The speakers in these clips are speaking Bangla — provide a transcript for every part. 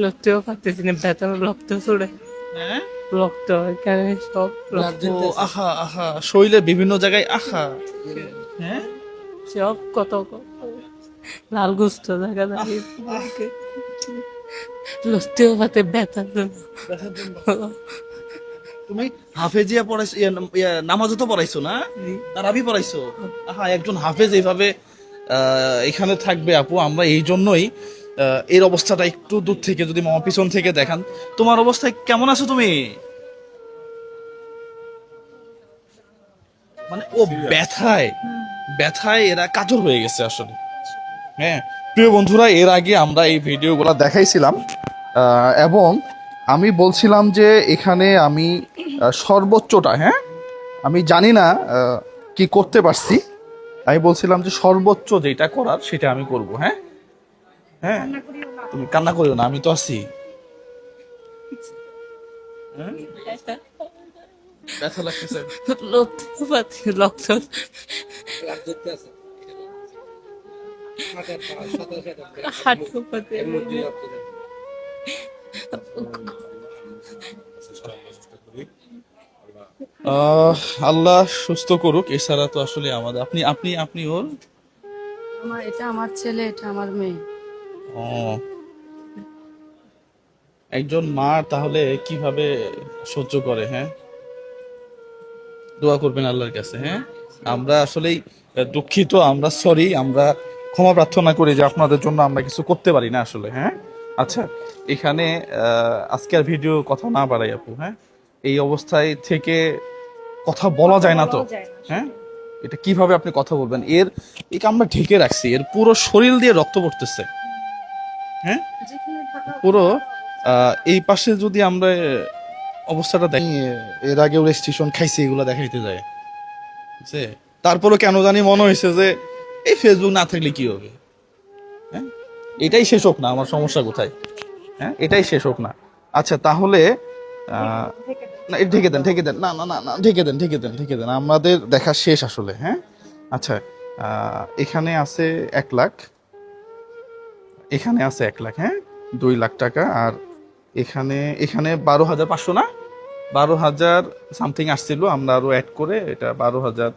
লড়তেও পারতেছি না ব্যথা রক্ত ছড়ে হ্যাঁ? রক্ত এখানে সব রক্ত আহা আহা বিভিন্ন জায়গায় আহা। হ্যাঁ? সব কত লাল গুস্ত দেখা ব্যথার জন্য। তুমি হাফেজিয়া পড়াইছো নামাজও তো পড়াইছো না। তারাবি পড়াইছো? আহা একজন হাফেজ এইভাবে আহ, এখানে থাকবে আপু আমরা এই জন্যই এর অবস্থাটা একটু দূর থেকে যদি মামা পিছন থেকে দেখান। তোমার অবস্থায় কেমন আছো তুমি? মানে ও ব্যথায় ব্যথায় এরা কাতর হয়ে গেছে আসলে। হ্যাঁ প্রিয় বন্ধুরা, এর আগে আমরা এই ভিডিওগুলো দেখাইছিলাম এবং আমি বলছিলাম যে এখানে আমি সর্বোচ্চটা হ্যাঁ? আমি জানি না কি করতে পারছি। আমি বলছিলাম যে সর্বোচ্চ যেটা করার, সেটা আমি করব হ্যাঁ? হ্যাঁ? তুমি কান্না করিও না আমি তো আছি। হ্যাঁ? ব্যথা লাগতেছে। রক্ত আল্লাহ সুস্থ করুক এছাড়া তো আসলে আমাদের আপনি আপনি আপনি ওর? আমার এটা আমার ছেলে এটা আমার মেয়ে। ও। একজন মা তাহলে কীভাবে সহ্য করে হ্যাঁ? দোয়া করবেন আল্লাহর কাছে হ্যাঁ? আমরা আসলেই আহ, দুঃখিত আমরা সরি আমরা ক্ষমা প্রার্থনা করি যে আপনাদের জন্য আমরা কিছু করতে পারি না আসলে হ্যাঁ? আচ্ছা এখানে আজকের ভিডিও কথা না বাড়াই আপু হ্যাঁ? এই অবস্থায় থেকে কথা বলা যায় না তো হ্যাঁ? এটা কীভাবে আপনি কথা বলবেন? এর একে আমরা ঢেকে রাখছি এর পুরো শরীর দিয়ে রক্ত পড়তেছে। হ্যাঁ? পুরো এই পাশে যদি আমরা অবস্থাটা দেখি এর আগেও রেজিস্ট্রেশন খাইছি এগুলো দেখাইতে যায়। বুঝছে তারপরও কেন জানি মনে হয়েছে যে এই ফেসবুক না থাকলে কি হবে? হ্যাঁ? এটাই শেষ হোক না আমার সমস্যা কোথায়? হ্যাঁ? এটাই শেষ হোক না। আচ্ছা তাহলে না এটা ঢেকে দেন ঢেকে দেন। না না না না ঢেকে দেন ঢেকে দেন ঢেকে দেন। আমাদের দেখা শেষ আসলে হ্যাঁ? আচ্ছা এখানে আছে এক লাখ। এখানে আছে এক লাখ হ্যাঁ? দুই লাখ টাকা আর এখানে এখানে বারো হাজার পাঁচশো না? বারো হাজার সামথিং আসছিল আমরা আরও অ্যাড করে এটা বারো হাজার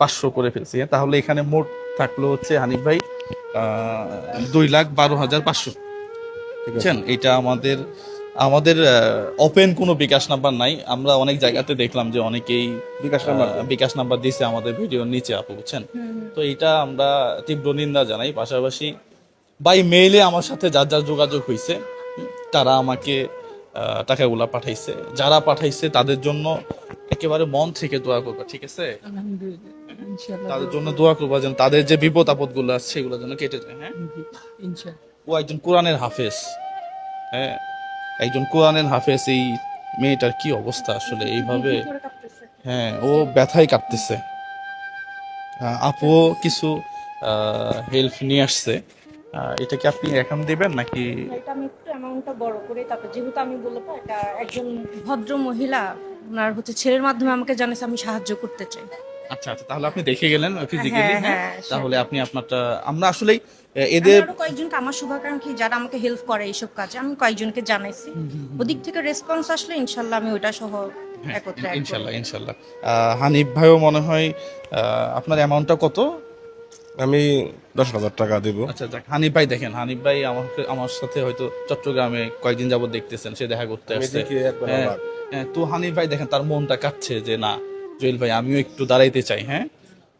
পাঁচশো করে ফেলছি হ্যাঁ? তাহলে এখানে মোট থাকল হচ্ছে হানিফ ভাই দুই লাখ বারো হাজার পাঁচশো। বুঝছেন? এটা আমাদের আমাদের ওপেন কোনো বিকাশ নাম্বার নাই। আমরা অনেক জায়গাতে দেখলাম যে অনেকেই বিকাশ নাম্বার বিকাশ নাম্বার দিয়েছে আমাদের ভিডিওর নিচে আপু বুঝছেন? তো এটা আমরা তীব্র নিন্দা জানাই। পাশাপাশি বাই মেইলে আমার সাথে যার যার যোগাযোগ হয়েছে তারা আমাকে টাকাগুলা পাঠাইছে। যারা পাঠাইছে তাদের জন্য একেবারে মন থেকে দোয়া করবা ঠিক আছে? তাদের জন্য দোয়া করবা যেন তাদের যে বিপদ আপদগুলো আছে সেগুলো যেন কেটে যায় হ্যাঁ? ও একজন কোরআনের হাফেজ হ্যাঁ? একজন কোরআনের হাফেজ এই মেয়েটার কি অবস্থা আসলে এইভাবে? হ্যাঁ ও ব্যথায় কাটতেছে আপু কিছু হেল্প নিয়ে আসছে। এটা কি আপনি এখন দিবেন নাকি? এটা আমি একটু অ্যামাউন্টটা বড় করে তারপর যেহেতু আমি বলব এটা একজন ভদ্র মহিলা ওনার হচ্ছে ছেলের মাধ্যমে আমাকে জানিয়েছে আমি সাহায্য করতে চাই। আচ্ছা আচ্ছা তাহলে আপনি দেখে গেলেন ফিজিক্যালি হ্যাঁ, হ্যাঁ হ্যাঁ, তাহলে আপনি আপনারটা আমরা আসলেই এদের আরও কয়েকজনকে আমার শুভাকাঙ্ক্ষী যারা আমাকে হেল্প করে এইসব কাজে আমি কয়েকজনকে জানাইছি। ওদিক থেকে রেসপন্স আসলে ইনশাল্লাহ আমি ওইটা সহ করব। ইনশাল্লাহ ইনশাল্লাহ। হানিফ ভাইও মনে হয় আপনার অ্যামাউন্টটা কত? আমি দশ হাজার টাকা দিব। আচ্ছা যাক হানিফ ভাই দেখেন হানিফ ভাই আমাকে আমার সাথে হয়তো চট্টগ্রামে কয়েকদিন যাবত দেখতেছেন সে দেখা করতে আসছে। হ্যাঁ, হ্যাঁ, তো হানিফ ভাই দেখেন তার মনটা কাটছে যে না জুয়েল ভাই আমিও একটু দাঁড়াইতে চাই হ্যাঁ?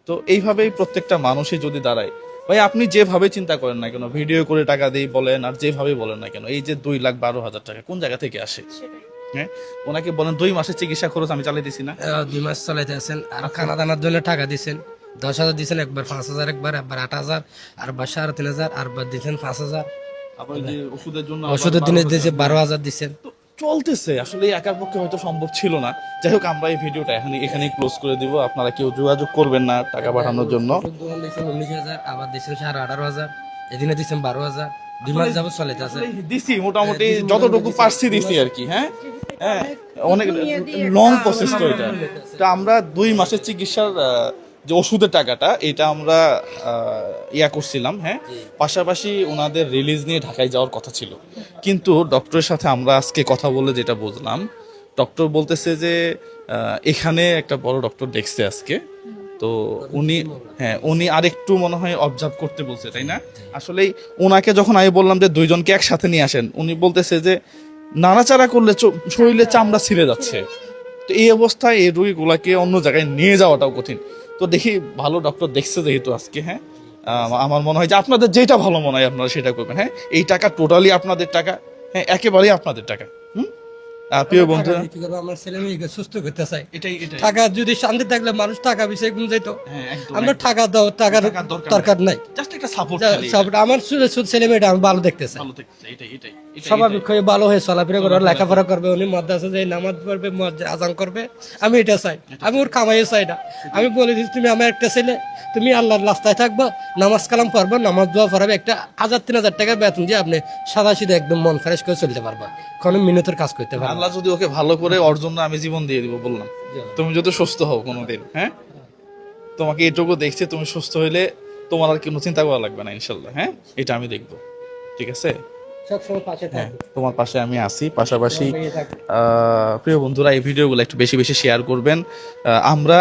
তো এইভাবেই প্রত্যেকটা মানুষই যদি দাঁড়ায় ভাই আপনি যেভাবে চিন্তা করেন না কেন ভিডিও করে টাকা দিই বলেন আর যেভাবে বলেন না কেন এই যে দুই লাখ বারো হাজার টাকা কোন জায়গা থেকে আসে? হ্যাঁ ওনাকে বলেন দুই মাসের চিকিৎসা খরচ আমি চালাই দিছি না। দুই মাস চালাইতে আছেন আর খানা দানার জন্য টাকা দিছেন। দশ হাজার দিছেন একবার পাঁচ হাজার একবার একবার আট হাজার আর বার সাড়ে তিন হাজার আর বার দিচ্ছেন পাঁচ হাজার। ওষুধের জন্য ওষুধের 12 দিনে দিয়েছে বারো হাজার দিচ্ছেন তো চলতেছে আসলে একার পক্ষে হয়তো সম্ভব ছিল না। যাই হোক আমরা এই ভিডিওটা এখানে এখানেই ক্লোজ করে দিব। আপনারা কেউ যোগাযোগ করবেন না টাকা পাঠানোর জন্য। উনিশ হাজার আবার দিচ্ছেন সাড়ে আঠারো হাজার এদিনে দিচ্ছেন বারো হাজার। দুই মাস যাবত আছে। আসলে দিছি মোটামুটি হ্যাঁ, যতটুকু পারছি দিছি আর কি হ্যাঁ? হ্যাঁ অনেক লং প্রসেস তো এটা। তা আমরা দুই মাসের চিকিৎসার যে ওষুধের টাকাটা এটা আমরা ইয়া করছিলাম হ্যাঁ? পাশাপাশি ওনাদের রিলিজ নিয়ে ঢাকায় যাওয়ার কথা ছিল। কিন্তু ডক্টরের সাথে আমরা আজকে কথা বলে যেটা বুঝলাম ডক্টর বলতেছে যে এখানে একটা বড় ডক্টর দেখছে আজকে। তো উনি হ্যাঁ উনি আরেকটু মনে হয় অবজার্ভ করতে বলছে তাই না? আসলেই ওনাকে যখন আমি বললাম যে দুইজনকে একসাথে নিয়ে আসেন উনি বলতেছে যে নাড়াচাড়া করলে শরীরে চামড়া ছিঁড়ে যাচ্ছে। তো এই অবস্থায় এই রোগীগুলাকে অন্য জায়গায় নিয়ে যাওয়াটাও কঠিন। তো দেখি ভালো ডক্টর দেখছে যেহেতু আজকে হ্যাঁ? আমার মনে হয় যে আপনাদের যেটা ভালো মনে হয় আপনারা সেটা করবেন হ্যাঁ? এই টাকা টোটালি আপনাদের টাকা হ্যাঁ? একেবারেই আপনাদের টাকা। প্রিয় করব আমার ছেলে মেয়েকে সুস্থ করতে চাই। এটাই টাকা যদি শান্তি থাকলে মানুষ টাকা বিষয়ে গুম যাইতো। হ্যাঁ আমরা টাকা দাও টাকার দরকার দরকার নাই। জাস্ট একটা সাপোর্ট আমার ছেলে- মেয়েটা আমি ভালো দেখতে চাই। ভালো থাকছে এটাই এটাই এটাই, স্বাভাবিক হয়ে ভালো হয়ে চলাফেরা করবে লেখাপড়া করবে উনি মাদ্রাসা যাই নামাজ পড়বে আজান করবে। আমি এটা চাই। আমি ওর কামাইও চাই না। আমি বলে দিচ্ছি তুমি আমার একটা ছেলে তুমি আল্লাহর রাস্তায় থাকবা নামাজ কালাম পড়বে নামাজ দোয়া পড়াবে একটা হাজার তিন হাজার টাকা বেতন দিয়ে আপনি সাদা সিধা একদম মন ফ্রেশ করে চলতে পারবা। কোনো মিনতের কাজ করতে পারবা আল্লাহ যদি ওকে ভালো করে ওর জন্য আমি জীবন দিয়ে দিব বললাম। তুমি যদি সুস্থ হও কোনোদিন হ্যাঁ? তোমাকে এটুকু দেখছি তুমি সুস্থ হইলে তোমার আর কোনো চিন্তা করা লাগবে না ইনশাল্লাহ হ্যাঁ? এটা আমি দেখব ঠিক আছে? হ্যাঁ তোমার পাশে আমি আছি। পাশাপাশি প্রিয় বন্ধুরা এই ভিডিওগুলো একটু বেশি বেশি শেয়ার করবেন। আমরা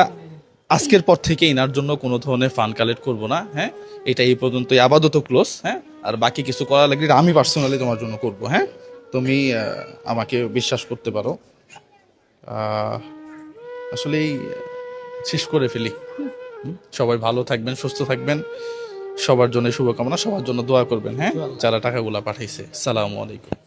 আজকের পর থেকে এনার জন্য কোনো ধরনের ফান্ড কালেক্ট করব না হ্যাঁ? এটা এই পর্যন্তই। আপাতত ক্লোজ হ্যাঁ? আর বাকি কিছু করা লাগলে আমি পার্সোনালি তোমার জন্য করব হ্যাঁ? তুমি আমাকে বিশ্বাস করতে পারো। আসলেই শেষ করে ফেলি। সবাই ভালো থাকবেন সুস্থ থাকবেন। সবার জন্য শুভকামনা সবার জন্য দোয়া করবেন হ্যাঁ? যারা টাকাগুলা পাঠাইছে। সালামু আলাইকুম।